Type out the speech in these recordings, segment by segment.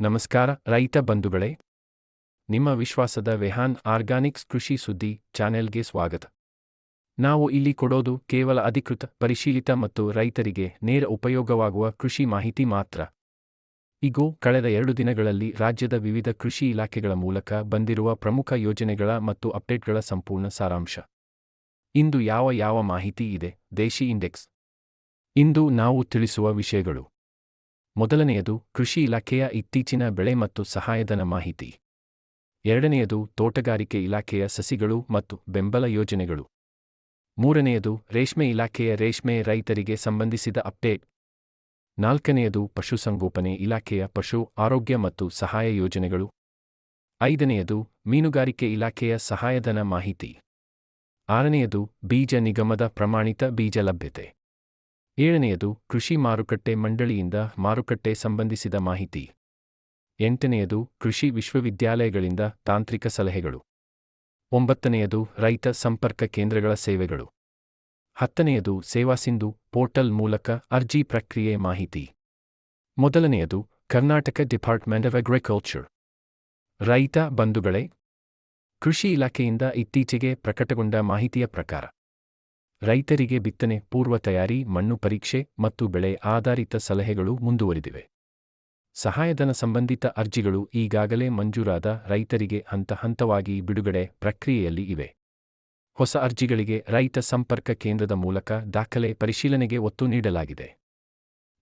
ನಮಸ್ಕಾರ ರೈತ ಬಂಧುಗಳೇ. ನಿಮ್ಮ ವಿಶ್ವಾಸದ ವೆಹಾನ್ ಆರ್ಗಾನಿಕ್ಸ್ ಕೃಷಿ ಸುದ್ದಿ ಚಾನೆಲ್ಗೆ ಸ್ವಾಗತ. ನಾವು ಇಲ್ಲಿ ಕೊಡೋದು ಕೇವಲ ಅಧಿಕೃತ, ಪರಿಶೀಲಿತ ಮತ್ತು ರೈತರಿಗೆ ನೇರ ಉಪಯೋಗವಾಗುವ ಕೃಷಿ ಮಾಹಿತಿ ಮಾತ್ರ. ಇಗೋ, ಕಳೆದ ಎರಡು ದಿನಗಳಲ್ಲಿ ರಾಜ್ಯದ ವಿವಿಧ ಕೃಷಿ ಇಲಾಖೆಗಳ ಮೂಲಕ ಬಂದಿರುವ ಪ್ರಮುಖ ಯೋಜನೆಗಳ ಮತ್ತು ಅಪ್ಡೇಟ್ಗಳ ಸಂಪೂರ್ಣ ಸಾರಾಂಶ. ಇಂದು ಯಾವ ಯಾವ ಮಾಹಿತಿ ಇದೆ? ದೇಶಿ ಇಂಡೆಕ್ಸ್. ಇಂದು ನಾವು ತಿಳಿಸುವ ವಿಷಯಗಳು. ಮೊದಲನೆಯದು ಕೃಷಿ ಇಲಾಖೆಯ ಇತ್ತೀಚಿನ ಬೆಳೆ ಮತ್ತು ಸಹಾಯಧನ ಮಾಹಿತಿ. ಎರಡನೆಯದು ತೋಟಗಾರಿಕೆ ಇಲಾಖೆಯ ಸಸಿಗಳು ಮತ್ತು ಬೆಂಬಲ ಯೋಜನೆಗಳು. ಮೂರನೆಯದು ರೇಷ್ಮೆ ಇಲಾಖೆಯ ರೇಷ್ಮೆ ರೈತರಿಗೆ ಸಂಬಂಧಿಸಿದ ಅಪ್ಡೇಟ್. ನಾಲ್ಕನೆಯದು ಪಶುಸಂಗೋಪನೆ ಇಲಾಖೆಯ ಪಶು ಆರೋಗ್ಯ ಮತ್ತು ಸಹಾಯ ಯೋಜನೆಗಳು. ಐದನೆಯದು ಮೀನುಗಾರಿಕೆ ಇಲಾಖೆಯ ಸಹಾಯಧನ ಮಾಹಿತಿ. ಆರನೆಯದು ಬೀಜ ನಿಗಮದ ಪ್ರಮಾಣಿತ ಬೀಜ ಲಭ್ಯತೆ. ಏಳನೆಯದು, ಕೃಷಿ ಮಾರುಕಟ್ಟೆ ಮಂಡಳಿಯಿಂದ ಮಾರುಕಟ್ಟೆ ಸಂಬಂಧಿಸಿದ ಮಾಹಿತಿ. ಎಂಟನೆಯದು, ಕೃಷಿ ವಿಶ್ವವಿದ್ಯಾಲಯಗಳಿಂದ ತಾಂತ್ರಿಕ ಸಲಹೆಗಳು. ಒಂಬತ್ತನೆಯದು, ರೈತ ಸಂಪರ್ಕ ಕೇಂದ್ರಗಳ ಸೇವೆಗಳು. ಹತ್ತನೆಯದು ಸೇವಾಸಿಂಧು ಪೋರ್ಟಲ್ ಮೂಲಕ ಅರ್ಜಿ ಪ್ರಕ್ರಿಯೆ ಮಾಹಿತಿ. ಮೊದಲನೆಯದು, ಕರ್ನಾಟಕ ಡಿಪಾರ್ಟ್ಮೆಂಟ್ ಆಫ್ ಅಗ್ರಿಕಲ್ಚರ್. ರೈತ ಬಂಧುಗಳೇ. ಕೃಷಿ ಇಲಾಖೆಯಿಂದ ಇತ್ತೀಚೆಗೆ ಪ್ರಕಟಗೊಂಡ ಮಾಹಿತಿಯ ಪ್ರಕಾರ. ರೈತರಿಗೆ ಬಿತ್ತನೆ, ಪೂರ್ವ ತಯಾರಿ, ಮಣ್ಣು ಪರೀಕ್ಷೆ ಮತ್ತು ಬೆಳೆ ಆಧಾರಿತ ಸಲಹೆಗಳು ಮುಂದುವರಿದಿವೆ. ಸಹಾಯಧನ ಸಂಬಂಧಿತ ಅರ್ಜಿಗಳು ಈಗಾಗಲೇ ಮಂಜೂರಾದ ರೈತರಿಗೆ ಹಂತ ಹಂತವಾಗಿ ಬಿಡುಗಡೆ ಪ್ರಕ್ರಿಯೆಯಲ್ಲಿ ಇವೆ. ಹೊಸ ಅರ್ಜಿಗಳಿಗೆ ರೈತ ಸಂಪರ್ಕ ಕೇಂದ್ರದ ಮೂಲಕ ದಾಖಲೆ ಪರಿಶೀಲನೆಗೆ ಒತ್ತು ನೀಡಲಾಗಿದೆ.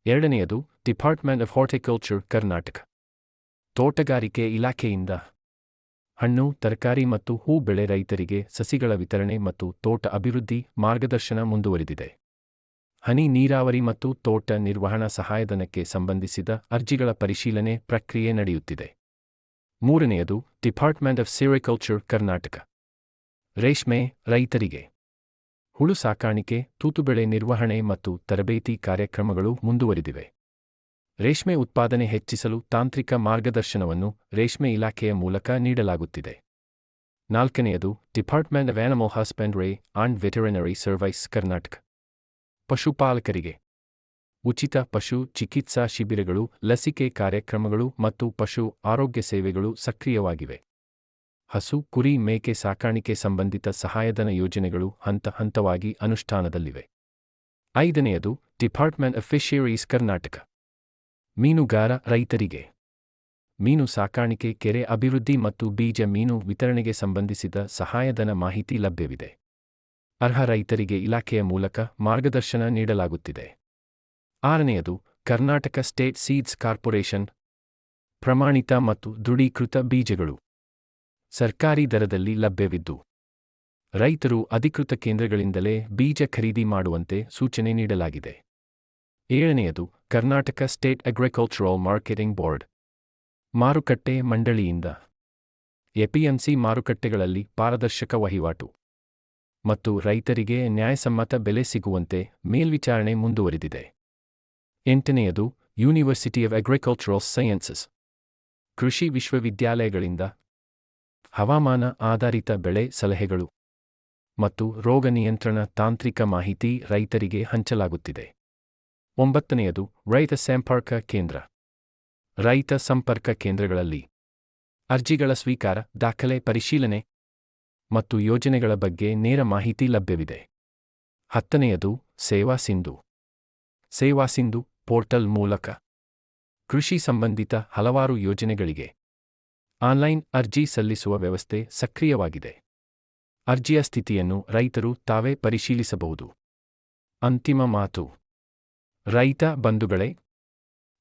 ಎರಡನೆಯದು ಡಿಪಾರ್ಟ್ಮೆಂಟ್ ಆಫ್ ಹಾರ್ಟಿಕಲ್ಚರ್ ಕರ್ನಾಟಕ ತೋಟಗಾರಿಕೆ ಇಲಾಖೆಯಿಂದ ಹಣ್ಣು, ತರಕಾರಿ ಮತ್ತು ಹೂ ಬೆಳೆ ರೈತರಿಗೆ ಸಸಿಗಳ ವಿತರಣೆ ಮತ್ತು ತೋಟ ಅಭಿವೃದ್ಧಿ ಮಾರ್ಗದರ್ಶನ ಮುಂದುವರಿದಿದೆ. ಹನಿ ನೀರಾವರಿ ಮತ್ತು ತೋಟ ನಿರ್ವಹಣಾ ಸಹಾಯಧನಕ್ಕೆ ಸಂಬಂಧಿಸಿದ ಅರ್ಜಿಗಳ ಪರಿಶೀಲನೆ ಪ್ರಕ್ರಿಯೆ ನಡೆಯುತ್ತಿದೆ. ಮೂರನೆಯದು ಡಿಪಾರ್ಟ್ಮೆಂಟ್ ಆಫ್ ಸಿರಿಕಲ್ಚರ್ ಕರ್ನಾಟಕ ರೇಷ್ಮೆ ರೈತರಿಗೆ. ಹುಳು ಸಾಕಾಣಿಕೆ, ತೂತುಬೆಳೆ ನಿರ್ವಹಣೆ ಮತ್ತು ತರಬೇತಿ ಕಾರ್ಯಕ್ರಮಗಳು ಮುಂದುವರಿದಿವೆ. ರೇಷ್ಮೆ ಉತ್ಪಾದನೆ ಹೆಚ್ಚಿಸಲು ತಾಂತ್ರಿಕ ಮಾರ್ಗದರ್ಶನವನ್ನು ರೇಷ್ಮೆ ಇಲಾಖೆಯ ಮೂಲಕ ನೀಡಲಾಗುತ್ತಿದೆ. ನಾಲ್ಕನೆಯದು department of animal husbandry and veterinary service Karnataka ಪಶುಪಾಲಕರಿಗೆ. ಉಚಿತ ಪಶು ಚಿಕಿತ್ಸಾ ಶಿಬಿರಗಳು, ಲಸಿಕೆ ಕಾರ್ಯಕ್ರಮಗಳು ಮತ್ತು ಪಶು ಆರೋಗ್ಯ ಸೇವೆಗಳು ಸಕ್ರಿಯವಾಗಿವೆ. ಹಸು, ಕುರಿ, ಮೇಕೆ ಸಾಕಾಣಿಕೆ ಸಂಬಂಧಿತ ಸಹಾಯಧನ ಯೋಜನೆಗಳು ಹಂತ ಹಂತವಾಗಿ ಅನುಷ್ಠಾನದಲ್ಲಿವೆ. ಐದನೆಯದು ಡಿಪಾರ್ಟ್ಮೆಂಟ್ ಆಫ್ ಫಿಶರೀಸ್ ಕರ್ನಾಟಕ ಮೀನುಗಾರ ರೈತರಿಗೆ. ಮೀನು ಸಾಕಾಣಿಕೆ, ಕೆರೆ ಅಭಿವೃದ್ಧಿ ಮತ್ತು ಬೀಜ ಮೀನು ವಿತರಣೆಗೆ ಸಂಬಂಧಿಸಿದ ಸಹಾಯಧನ ಮಾಹಿತಿ ಲಭ್ಯವಿದೆ. ಅರ್ಹ ರೈತರಿಗೆ ಇಲಾಖೆಯ ಮೂಲಕ ಮಾರ್ಗದರ್ಶನ ನೀಡಲಾಗುತ್ತಿದೆ. ಆರನೆಯದು, ಕರ್ನಾಟಕ ಸ್ಟೇಟ್ ಸೀಡ್ಸ್ ಕಾರ್ಪೊರೇಷನ್. ಪ್ರಮಾಣಿತ ಮತ್ತು ದೃಢೀಕೃತ ಬೀಜಗಳು. ಸರ್ಕಾರಿ ದರದಲ್ಲಿ ಲಭ್ಯವಿದ್ದು. ರೈತರು ಅಧಿಕೃತ ಕೇಂದ್ರಗಳಿಂದಲೇ ಬೀಜ ಖರೀದಿ ಮಾಡುವಂತೆ ಸೂಚನೆ ನೀಡಲಾಗಿದೆ. ಏಳನೆಯದು, Karnataka state agricultural marketing board. ಮಾರುಕಟ್ಟೆ ಮಂಡಳಿಯಿಂದ. ಎಪಿಎಂಸಿ ಮಾರುಕಟ್ಟೆಗಳಲ್ಲಿ ಪಾರದರ್ಶಕ ವಹಿವಾಟು. ಮತ್ತು ರೈತರಿಗೆ ನ್ಯಾಯಸಮ್ಮತ ಬೆಲೆ ಸಿಗುವಂತೆ ಮೇಲ್ವಿಚಾರಣೆ ಮುಂದುವರಿದಿದೆ. ಎಂಟನೆಯದು ಯೂನಿವರ್ಸಿಟಿ ಆಫ್ ಅಗ್ರಿಕಲ್ಚರಲ್ ಸೈನ್ಸಸ್ ಕೃಷಿ ವಿಶ್ವವಿದ್ಯಾಲಯಗಳಿಂದ. ಹವಾಮಾನ ಆಧಾರಿತ ಬೆಳೆ ಸಲಹೆಗಳು. ಮತ್ತು ರೋಗ ನಿಯಂತ್ರಣ ತಾಂತ್ರಿಕ ಮಾಹಿತಿ ರೈತರಿಗೆ ಹಂಚಲಾಗುತ್ತಿದೆ. ಒಂಬತ್ತನೆಯದು, ರೈತ ಸಂಪರ್ಕ ಕೇಂದ್ರ. ರೈತ ಸಂಪರ್ಕ ಕೇಂದ್ರಗಳಲ್ಲಿ ಅರ್ಜಿಗಳ ಸ್ವೀಕಾರ, ದಾಖಲೆ ಪರಿಶೀಲನೆ ಮತ್ತು ಯೋಜನೆಗಳ ಬಗ್ಗೆ ನೇರ ಮಾಹಿತಿ ಲಭ್ಯವಿದೆ. ಹತ್ತನೆಯದು, ಸೇವಾ ಸಿಂಧು. ಸೇವಾ ಸಿಂಧು ಪೋರ್ಟಲ್ ಮೂಲಕ ಕೃಷಿ ಸಂಬಂಧಿತ ಹಲವಾರು ಯೋಜನೆಗಳಿಗೆ ಆನ್ಲೈನ್ ಅರ್ಜಿ ಸಲ್ಲಿಸುವ ವ್ಯವಸ್ಥೆ ಸಕ್ರಿಯವಾಗಿದೆ. ಅರ್ಜಿಯ ಸ್ಥಿತಿಯನ್ನು ರೈತರು ತಾವೇ ಪರಿಶೀಲಿಸಬಹುದು. ಅಂತಿಮ ಮಾತು. ರೈತ ಬಂಧುಗಳೇ,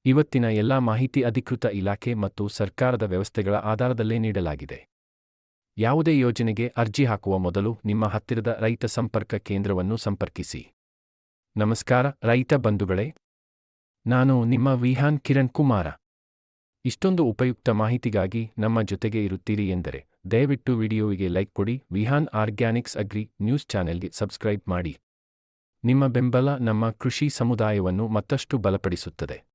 ಇವತ್ತಿನ ಎಲ್ಲಾ ಮಾಹಿತಿ ಅಧಿಕೃತ ಇಲಾಖೆ ಮತ್ತು ಸರ್ಕಾರದ ವ್ಯವಸ್ಥೆಗಳ ಆಧಾರದಲ್ಲೇ ನೀಡಲಾಗಿದೆ. ಯಾವುದೇ ಯೋಜನೆಗೆ ಅರ್ಜಿ ಹಾಕುವ ಮೊದಲು ನಿಮ್ಮ ಹತ್ತಿರದ ರೈತ ಸಂಪರ್ಕ ಕೇಂದ್ರವನ್ನು ಸಂಪರ್ಕಿಸಿ. ನಮಸ್ಕಾರ ರೈತ ಬಂಧುಗಳೇ, ನಾನು ನಿಮ್ಮ ವಿಹಾನ್ ಕಿರಣ್ ಕುಮಾರ. ಇಷ್ಟೊಂದು ಉಪಯುಕ್ತ ಮಾಹಿತಿಗಾಗಿ ನಮ್ಮ ಜೊತೆಗೆ ಇರುತ್ತೀರಿ ಎಂದರೆ ದಯವಿಟ್ಟು ವಿಡಿಯೋವಿಗೆ ಲೈಕ್ ಕೊಡಿ. ವಿಹಾನ್ ಆರ್ಗ್ಯಾನಿಕ್ಸ್ ಅಗ್ರಿ ನ್ಯೂಸ್ ಚಾನೆಲ್ಗೆ ಸಬ್ಸ್ಕ್ರೈಬ್ ಮಾಡಿ. ನಿಮ್ಮ ಬೆಂಬಲ ನಮ್ಮ ಕೃಷಿ ಸಮುದಾಯವನ್ನು ಮತ್ತಷ್ಟು ಬಲಪಡಿಸುತ್ತದೆ.